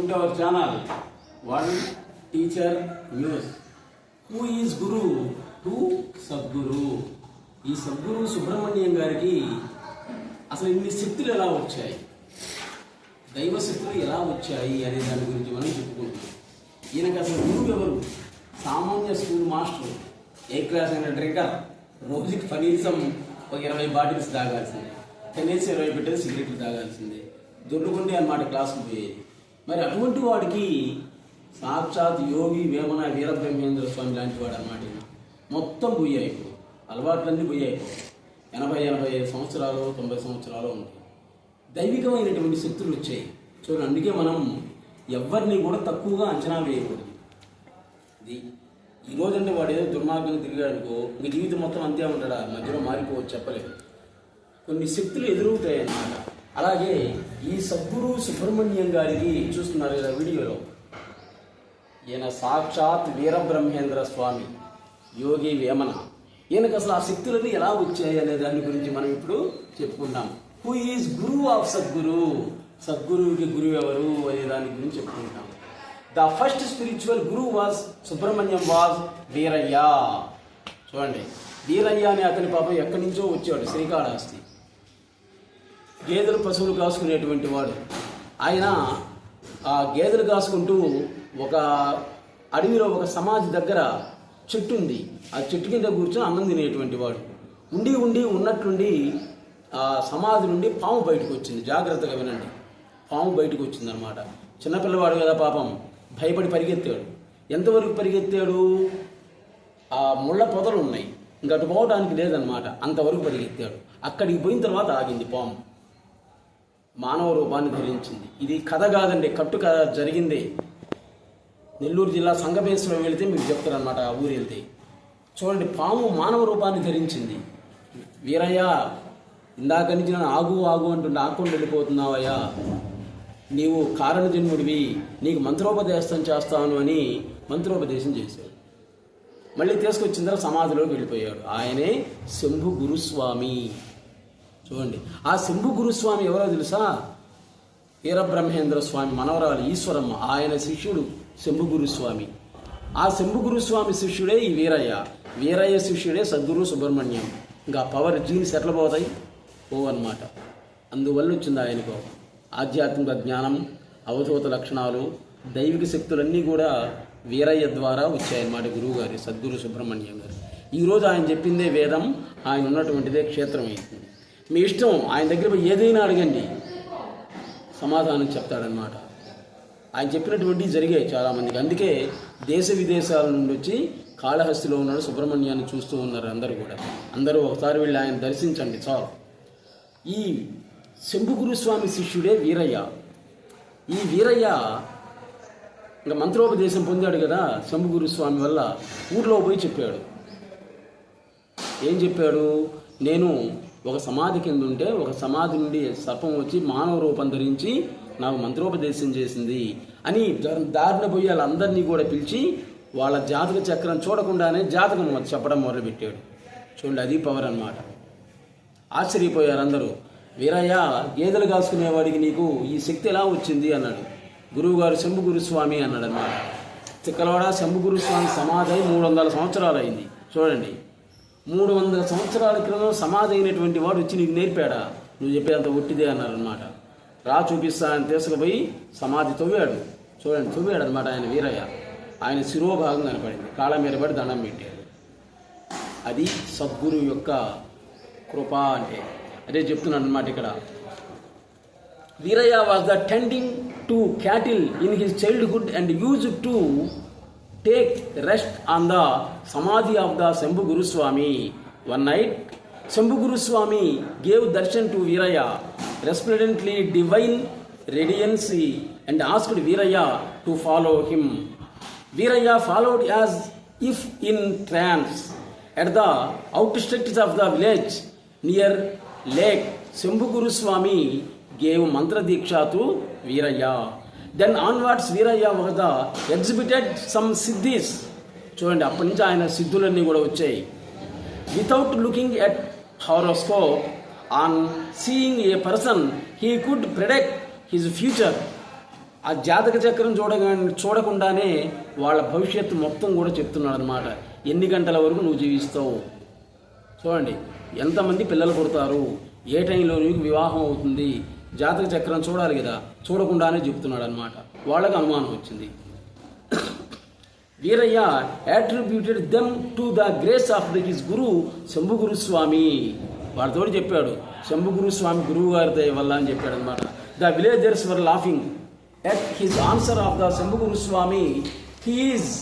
welcome to our channel One Teacher News. Who is Guru? Who? Sadhguru. ఈ సద్గురు సుబ్రహ్మణ్యం గారికి అసలు ఇన్ని శక్తులు ఎలా వచ్చాయి? దైవ శక్తులు ఎలా వచ్చాయి అనే దాని గురించి మనం చెప్పుకుంటున్నాం. ఈయనకి అసలు గురువు ఎవరు? సామాన్య స్కూల్ మాస్టర్. ఏ క్లాస్ అయిన డ్రింకర్ రోజుకి కనీసం ఒక ఇరవై బాటిల్స్ తాగాల్సిందే. కనీసం ఇరవై పెట్టేది సిగరెట్లు తాగాల్సిందే. దొడ్డుకుంటే అన్నమాట క్లాసుకు పోయేది. మరి అటువంటి వాడికి సాక్షాత్ యోగి వేమన వీరబ్రహ్మేంద్ర స్వామి లాంటి వాడు అన్నమాట మొత్తం పోయాయి ఇప్పుడు అలవాట్లన్నీ పోయాయి ఎనభై ఎనభై ఐదు సంవత్సరాలు తొంభై సంవత్సరాలు ఉంటాయి. దైవికమైనటువంటి శక్తులు వచ్చాయి. చూడండి అందుకే మనం ఎవరిని కూడా తక్కువగా అంచనా వేయకూడదు. ఇది ఈ రోజంటే వాడు ఏదో దుర్మార్గంగా తిరిగాడనుకో ఇంక జీవితం మొత్తం అంతే ఉంటాడా మధ్యలో మారిపోవచ్చు చెప్పలేదు కొన్ని శక్తులు ఎదురవుతాయి అన్నమాట అలాగే ఈ సద్గురు సుబ్రహ్మణ్యం గారికి చూస్తున్నారు కదా వీడియోలో. ఈయన సాక్షాత్ వీరబ్రహ్మేంద్ర స్వామి యోగి వేమన. ఈయనకు అసలు ఆ శక్తులన్నీ ఎలా వచ్చాయి అనే దాని గురించి మనం ఇప్పుడు చెప్పుకుంటాం who is guru of Sadguru? సద్గురువుకి గురువు ఎవరు అనే దాని గురించి చెప్పుకుంటాం. The first spiritual guru was Subramanyam was Veerayya. చూడండి వీరయ్య అనే అతని పాపం ఎక్కడి నుంచో వచ్చాడు శ్రీకాళహస్తి. గేదెలు పశువులు కాసుకునేటువంటి వాడు. ఆయన ఆ గేదెలు కాసుకుంటూ ఒక అడవిలో ఒక సమాధి దగ్గర చెట్టు ఉంది. ఆ చెట్టు కింద కూర్చొని అన్నం తినేటువంటి వాడు. ఉండి ఉండి ఉన్నట్లుండి ఆ సమాధి నుండి పాము బయటకు వచ్చింది. జాగ్రత్తగా వినండి. పాము బయటకు వచ్చింది అనమాట చిన్నపిల్లవాడు కదా పాపం. భయపడి పరిగెత్తాడు. ఎంతవరకు పరిగెత్తాడు? ఆ ముళ్ళ పొదలు ఉన్నాయి. ఇంకా అటు పోవడానికి లేదనమాట అంతవరకు పరిగెత్తాడు. అక్కడికి పోయిన తర్వాత ఆగింది పాము. మానవ రూపాన్ని ధరించింది. ఇది కథ కాదండి కట్టు కథ జరిగింది. నెల్లూరు జిల్లా సంగమేశ్వరం వెళితే మీకు చెప్తారనమాట ఆ ఊరు వెళ్తే. చూడండి పాము మానవ రూపాన్ని ధరించింది. వీరయ్య ఇందాక నుంచి నన్ను ఆగు ఆగు అంటుంటే ఆకుండా వెళ్ళిపోతున్నావయ్యా. నీవు కారణజన్ముడివి నీకు మంత్రోపదేశం చేస్తాను అని మంత్రోపదేశం చేశాడు. మళ్ళీ తీసుకొచ్చిన తర్వాత సమాధిలోకి వెళ్ళిపోయాడు. ఆయనే శంభు గురుస్వామి చూడండి. ఆ శంభు గురుస్వామి ఎవరో తెలుసా? వీరబ్రహ్మేంద్ర స్వామి మనవరాలు ఈశ్వరమ్మ. ఆయన శిష్యుడు శంభు గురుస్వామి. ఆ శంభు గురుస్వామి శిష్యుడే ఈ వీరయ్య. వీరయ్య శిష్యుడే సద్గురు సుబ్రహ్మణ్యం. ఇంకా పవర్ జీన్స్ ఎట్లా పోతాయి? ఓ అన్నమాట అందువల్ల వచ్చింది ఆయనకు ఆధ్యాత్మిక జ్ఞానం అవధూత లక్షణాలు దైవిక శక్తులన్నీ కూడా వీరయ్య ద్వారా వచ్చాయన్నమాట గురువు గారి సద్గురు సుబ్రహ్మణ్యం గారు. ఈరోజు ఆయన చెప్పిందే వేదం ఆయన ఉన్నటువంటిదే క్షేత్రం అయింది మీ ఇష్టం ఆయన దగ్గర పోయి ఏదైనా అడగండి. సమాధానం చెప్తాడనమాట ఆయన చెప్పినటువంటివి జరిగాయి చాలామందికి. అందుకే దేశ విదేశాల నుండి వచ్చి కాళహస్తిలో ఉన్నాడు సుబ్రహ్మణ్యాన్ని చూస్తూ ఉన్నారు అందరూ కూడా. అందరూ ఒకసారి వెళ్ళి ఆయన దర్శించండి చాలు. ఈ శంభు గురుస్వామి శిష్యుడే వీరయ్య. ఈ వీరయ్య ఇంకా మంత్రోపదేశం పొందాడు కదా శంభు గురుస్వామి వల్ల ఊర్లో పోయి చెప్పాడు. ఏం చెప్పాడు? నేను ఒక సమాధి కింద ఉంటే ఒక సమాధి నుండి సర్పం వచ్చి మానవ రూపం ధరించి నాకు మంత్రోపదేశం చేసింది అని దారిన పోయి వాళ్ళందరినీ కూడా పిలిచి వాళ్ళ జాతక చక్రం చూడకుండానే జాతకం చెప్పడం మొదలుపెట్టాడు. చూడండి అది పవర్ అన్నమాట. ఆశ్చర్యపోయారు అందరూ. వీరయ్య గేదెలు కాసుకునేవాడికి నీకు ఈ శక్తి ఎలా వచ్చింది? అన్నాడు. గురువుగారు శంభు గురుస్వామి అన్నాడు అనమాట చిక్కలవాడ శంభు గురుస్వామి సమాధి మూడు వందల సంవత్సరాలు అయింది చూడండి. మూడు వందల సంవత్సరాల క్రితం సమాధి అయినటువంటి వాడు వచ్చి నీకు నేర్పాడా? నువ్వు చెప్పేంత ఒట్టిదే అన్నారనమాట రా చూపిస్తా అని తీసుకుపోయి సమాధి తవ్వాడు. చూడండి తవ్వాడు అనమాట ఆయన వీరయ్య. ఆయన శిరోభాగం కనపడింది. కాళ్ళ మీద పడి దండం పెట్టాడు. అది సద్గురు యొక్క కృప అంటే. అదే చెప్తున్నాను అనమాట ఇక్కడ. Veerayya was the tending to cattle in his childhood and use to take rest on the samadhi of the Shambhu Guruswami one night Shambhu Guruswami gave darshan to Veerayya resplendently divine radiancy and asked Veerayya to follow him Veerayya followed as if in trance at the outskirts of the village near lake Shambhu Guruswami gave mantradiksha to Veerayya then onwards Veerayya వహద exhibited some exhibited చూడండి అప్పటి నుంచి ఆయన సిద్ధులన్నీ కూడా వచ్చాయి. Without looking at horoscope on seeing a person he could predict his future ఆ జాతక చక్రం చూడగా చూడకుండానే వాళ్ళ భవిష్యత్తు మొత్తం కూడా చెప్తున్నాడు అనమాట ఎన్ని గంటల వరకు నువ్వు జీవిస్తావు? చూడండి ఎంతమంది పిల్లలు పుడతారు? ఏ టైంలో నీకు వివాహం అవుతుంది? జాతక చక్రం చూడాలి కదా. చూడకుండానే చెప్తున్నాడు అనమాట వాళ్ళకి అనుమానం వచ్చింది. Veerayya attributed them to the grace of the his guru Shambhuguru Swami చెప్పాడు. శంభుగురు స్వామి గురువు గారి వల్ల అని చెప్పాడు అనమాట the villagers were laughing at his answer of the Shambhuguru Swami he is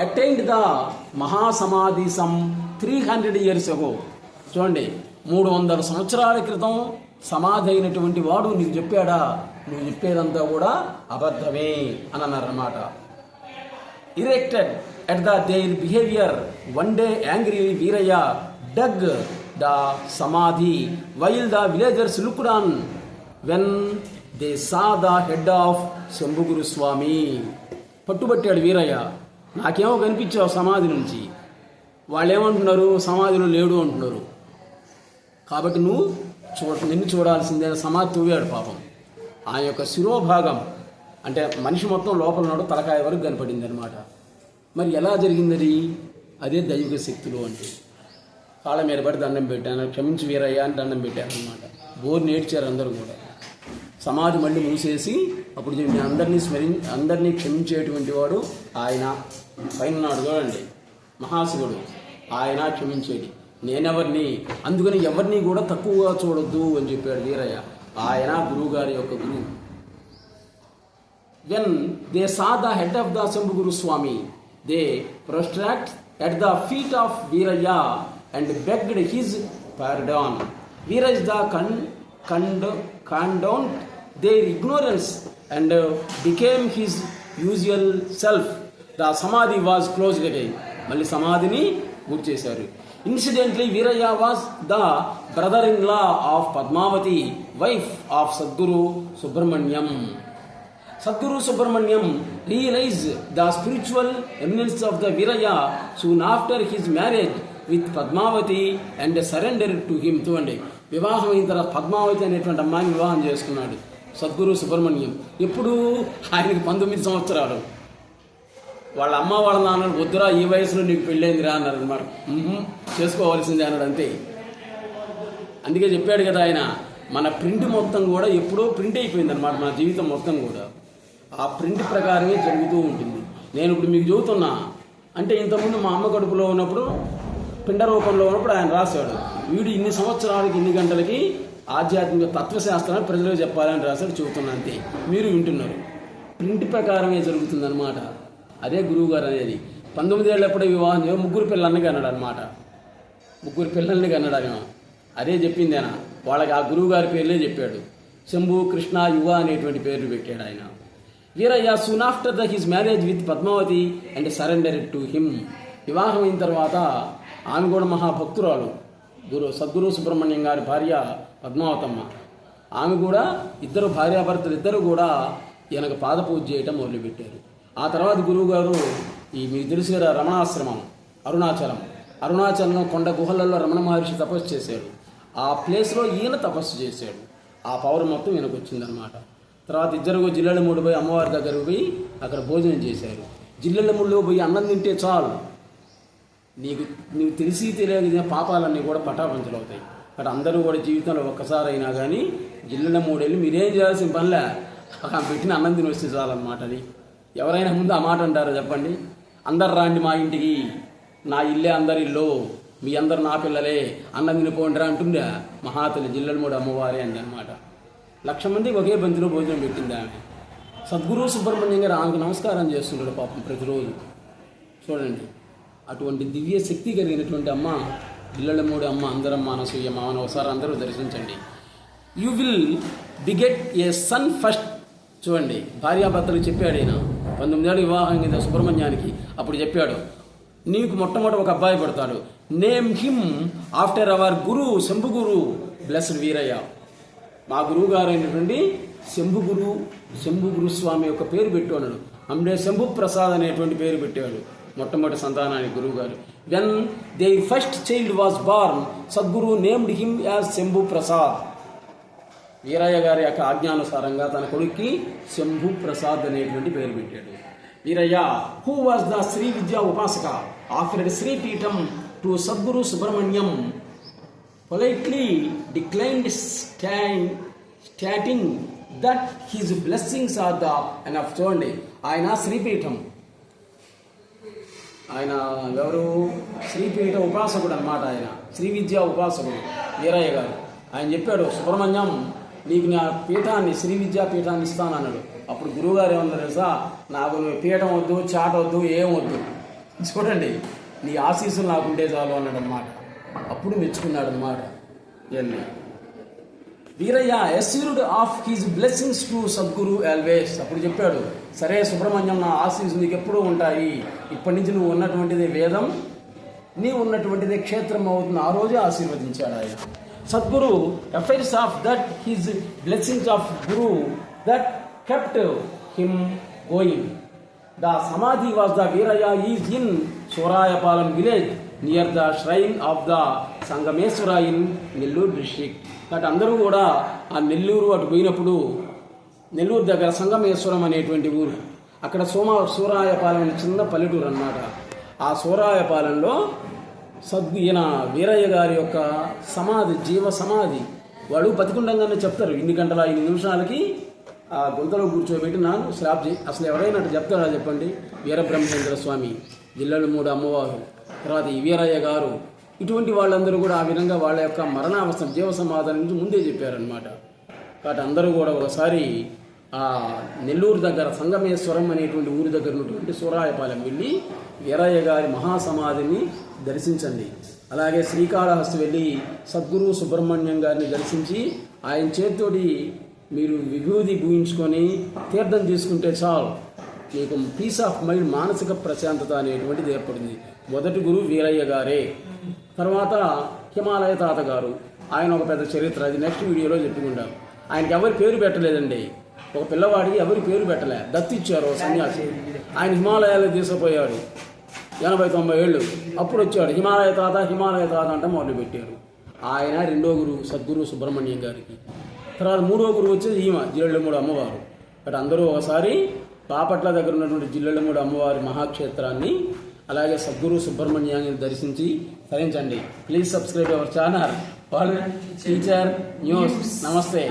attained the mahasamadhi some three hundred years ago చూడండి మూడు వందల సంవత్సరాల క్రితం సమాధి అయినటువంటి వాడు నీకు చెప్పాడా? నువ్వు చెప్పేదంతా కూడా అబద్ధమే అని అన్నారన్నమాట. Irritated at the their behaviour one day angry Veerayya dug the samadhi while the villagers looked on when they saw the head of Shambhuguru Swami పట్టుబట్టాడు Veeraiah. నాకేమో కనిపించావు సమాధి నుంచి. వాళ్ళు ఏమంటున్నారు సమాధిలో లేడు అంటున్నారు. కాబట్టి నువ్వు చూడ నిన్ను చూడాల్సిందే అని సమాధి పాపం. ఆ యొక్క శిరోభాగం అంటే మనిషి మొత్తం లోపల నాడు తలకాయ వరకు కనపడింది అనమాట మరి ఎలా జరిగింది అదే దైవిక శక్తులు అంటే. కాళ్ళ మీద పడి దండం పెట్టాను క్షమించి వీరయ్యా అని దండం పెట్టారనమాట బోర్ నేర్చారు అందరూ కూడా. సమాధి మళ్ళీ మూసేసి అప్పుడు అందరినీ స్మరి అందరినీ క్షమించేటువంటి వాడు ఆయన. పైన నాడు చూడండి మహాశివుడు. ఆయన క్షమించేది. నేనెవరిని? అందుకని ఎవరిని కూడా తక్కువగా చూడొద్దు అని చెప్పాడు వీరయ్య. ఆయన గురువుగారి యొక్క గురువు. When they saw the head of the Shava guru Swami they prostrate at the feet of Veerayya and begged his pardon Veeraj the con cond condone their ignorance and became his usual self the samadhi was close again మళ్ళీ సమాధిని గుర్తు చేశారు incidentally Veerayya was the brother in law of Padmavati wife of Sadguru Subramanyam Sadguru Subramanyam realized the spiritual eminence of the Viraya soon after his marriage with Padmavati and surrendered to him. చూడండి వివాహం అయిన తర్వాత పద్మావతి అనేటువంటి అమ్మాయిని వివాహం చేసుకున్నాడు సద్గురు సుబ్రహ్మణ్యం ఎప్పుడు ఆయనకి పంతొమ్మిది సంవత్సరాలు. వాళ్ళ అమ్మ వాళ్ళ నాన్న వద్దురా ఈ వయసులో నీకు పెళ్ళైందిరా అన్నారు అనమాట. చేసుకోవాల్సిందే అన్నాడు అంతే. అందుకే చెప్పాడు కదా ఆయన మన ప్రింట్ మొత్తం కూడా ఎప్పుడో ప్రింట్ అయిపోయింది అనమాట మన జీవితం మొత్తం కూడా. ఆ ప్రింట్ ప్రకారమే జరుగుతూ ఉంటుంది. నేను ఇప్పుడు మీకు చెబుతున్నా అంటే ఇంతకుముందు మా అమ్మ కడుపులో ఉన్నప్పుడు పిండ రూపంలో ఉన్నప్పుడు ఆయన రాశాడు. వీడు ఇన్ని సంవత్సరాలకి ఇన్ని గంటలకి ఆధ్యాత్మిక తత్వశాస్త్రాన్ని ప్రజలకు చెప్పాలని రాశాడు చెబుతున్నా అంతే. మీరు వింటున్నారు. ప్రింట్ ప్రకారమే జరుగుతుందన్నమాట. అదే గురువు గారు అనేది. పంతొమ్మిది ఏళ్ళప్పుడే వివాహం ముగ్గురు పిల్లల్ని అన్నాడు అనమాట ముగ్గురు పిల్లల్ని కన్నాడు ఆయన. అదే చెప్పింది ఆయన వాళ్ళకి ఆ గురువు గారి పేర్లే చెప్పాడు. శంభు కృష్ణ యువ అనేటువంటి పేర్లు పెట్టాడు ఆయన. Veerayya soon after the his marriage with Padmavati and surrender to him వివాహం అయిన తర్వాత ఆమె కూడా మహాభక్తురాలు. గురు సద్గురు సుబ్రహ్మణ్యం గారి భార్య పద్మావతమ్మ. ఆమె కూడా ఇద్దరు భార్యాభర్తలు ఇద్దరు కూడా ఈయనకు పాద పూజ చేయటం మొదలుపెట్టారు. ఆ తర్వాత గురువుగారు ఈ మీకు తెలుసు కదా రమణాశ్రమం అరుణాచలం. అరుణాచలం కొండ గుహలలో రమణ మహర్షి తపస్సు చేశాడు. ఆ ప్లేస్లో ఈయన తపస్సు చేశాడు. ఆ పవర్ మొత్తం ఈయనకు వచ్చిందనమాట తర్వాత ఇద్దరు జిల్లెల మూడు పోయి అమ్మవారి దగ్గరకు పోయి అక్కడ భోజనం చేశారు. జిల్లెల మూడులో పోయి అన్నం తింటే చాలు. నీకు నీకు తెలిసి తెలియదు పాపాలన్నీ కూడా పటాపంచలవుతాయి అక్కడ అందరూ కూడా జీవితంలో ఒక్కసారి అయినా కానీ జిల్లెల మూడేళ్ళు మీరేం చేయాల్సిన పనిలే? అక్కడ పెట్టిన అన్నం తిని వస్తే చాలన్నమాట అది. ఎవరైనా ముందు ఆ మాట అంటారో చెప్పండి? అందరు రాండి మా ఇంటికి. నా ఇల్లే అందరి ఇల్లు మీ అందరు నా పిల్లలే అన్నం తినిపోండిరా అంటుండే మహాతల్లి జిల్లెల మూడు అమ్మవారి అంది అనమాట లక్ష మంది ఒకే బంతిలో భోజనం పెట్టింది ఆమె. సద్గురు సుబ్రహ్మణ్యం గారు ఆమెకు నమస్కారం చేస్తుంటాడు పాపం ప్రతిరోజు. చూడండి అటువంటి దివ్య శక్తి కలిగినటువంటి అమ్మ ఇళ్ళమూడి అమ్మ అందరం మానసీయ మామను ఒకసారి అందరూ దర్శించండి. You will beget a son first చూడండి భార్యాభర్తలు చెప్పాడు ఆయన పంతొమ్మిదేళ్ళ వివాహం కింద సుబ్రహ్మణ్యానికి. అప్పుడు చెప్పాడు నీకు మొట్టమొదటి ఒక అబ్బాయి పడతాడు. Name him after our guru Shambhu guru blessed Veerayya మా గురువు గారు అయినటువంటి శంభు గురు శంభు గురుస్వామి యొక్క పేరు పెట్టున్నాడు అమ్మే శంభు ప్రసాద్ అనేటువంటి పేరు పెట్టాడు మొట్టమొదటి సంతానానికి గురువు గారు. When they first child was born Sadguru named him as Shambhu Prasad Veerayya గారి యొక్క ఆజ్ఞానుసారంగా తన కొడుక్కి శంభు ప్రసాద్ అనేటువంటి పేరు పెట్టాడు. Veerayya who was the Shri Vidya Upasaka offered Shri Peetham to Sadguru Subramanyam politely declined stand stating that his blessings are the enough చూడండి ఆయన శ్రీపీఠం ఆయన ఎవరు? శ్రీపీఠ ఉపాసకుడు అనమాట ఆయన. శ్రీ విద్యా ఉపాసకుడు వీరయ్య గారు ఆయన చెప్పాడు సుబ్రహ్మణ్యం నీకు నా పీఠాన్ని శ్రీ విద్యాపీఠాన్ని ఇస్తాను ఇస్తానన్నాడు అప్పుడు గురువుగారు ఏమన్నా తెలుసా? నాకు నువ్వు పీఠం వద్దు చాట వద్దు ఏం వద్దు. చూడండి నీ ఆశీస్సులు నాకు ఉండే చాలు అన్నాడు అనమాట అప్పుడు మెచ్చుకున్నాడు అనమాట ఇవన్నీ. Veerayya assured of his blessings to Sadguru always అప్పుడు చెప్పాడు సరే సుబ్రహ్మణ్యం నా ఆశీస్సు నీకు ఎప్పుడూ ఉంటాయి. ఇప్పటి నుంచి నువ్వు ఉన్నటువంటిది వేదం నీ ఉన్నటువంటిది క్షేత్రం అవుతుంది. ఆ రోజే ఆశీర్వదించాడు ఆయన. Sadguru affairs of that his blessings of guru that kept him going the samadhi was the Veerayya is in Surayapalem village near the shrine of the Sangameswara in Nellore district కాబట్టి అందరూ కూడా ఆ నెల్లూరు అటు పోయినప్పుడు నెల్లూరు దగ్గర సంగమేశ్వరం అనేటువంటి ఊరు అక్కడ సోమ సూరాయపాలెం అనే చిన్న పల్లెటూరు అన్నమాట. ఆ సూరాయపాలెంలో సద్గు ఈయన వీరయ్య గారి యొక్క సమాధి జీవ సమాధి. వాళ్ళు బతికుండంగానే చెప్తారు. ఇన్ని గంటల ఇన్ని నిమిషాలకి ఆ గుంతలో కూర్చోబెట్టి నాను శ్లాబ్ చేయి అసలు ఎవరైనా చెప్తారా చెప్పండి? వీరబ్రహ్మేంద్ర స్వామి జిల్లలు మూడు అమ్మవారు. తర్వాత ఈ వీరయ్య గారు. ఇటువంటి వాళ్ళందరూ కూడా ఆ విధంగా వాళ్ళ యొక్క మరణావస్థ జీవ సమాధానం నుంచి ముందే చెప్పారనమాట కాబట్టి అందరూ కూడా ఒకసారి ఆ నెల్లూరు దగ్గర సంగమేశ్వరం అనేటువంటి ఊరి దగ్గర ఉన్నటువంటి సూరాయపాలెం వెళ్ళి వీరయ్య గారి మహాసమాధిని దర్శించండి. అలాగే శ్రీకాళహస్తి వెళ్ళి సద్గురు సుబ్రహ్మణ్యం గారిని దర్శించి ఆయన చేతితోటి మీరు విభూది పూయించుకొని తీర్థం తీసుకుంటే చాలు. మీకు పీస్ ఆఫ్ మైండ్ మానసిక ప్రశాంతత అనేటువంటిది ఏర్పడింది. మొదటి గురువు వీరయ్య గారే. తర్వాత హిమాలయ తాత గారు. ఆయన ఒక పెద్ద చరిత్ర. అది నెక్స్ట్ వీడియోలో చెప్పుకుంటాం. ఆయనకి ఎవరి పేరు పెట్టలేదండి. ఒక పిల్లవాడికి ఎవరి పేరు పెట్టలే. దత్తిచ్చారు సన్యాసి. ఆయన హిమాలయాలు తీసుకుపోయాడు ఎనభై తొంభై ఏళ్ళు. అప్పుడు వచ్చాడు హిమాలయ తాత హిమాలయ తాత అంటే మొదలు పెట్టారు. ఆయన రెండో గురువు సద్గురు సుబ్రహ్మణ్యం గారికి. తర్వాత మూడో గురువు వచ్చేది ఈమె జిల్లెళ్ళమూడు అమ్మవారు. బట్ అందరూ ఒకసారి బాపట్ల దగ్గర ఉన్నటువంటి జిల్లెళ్ళమూడు అమ్మవారి మహాక్షేత్రాన్ని అలాగే సద్గురు సుబ్రహ్మణ్యాన్ని దర్శించి తరించండి. Please subscribe our channel teacher news నమస్తే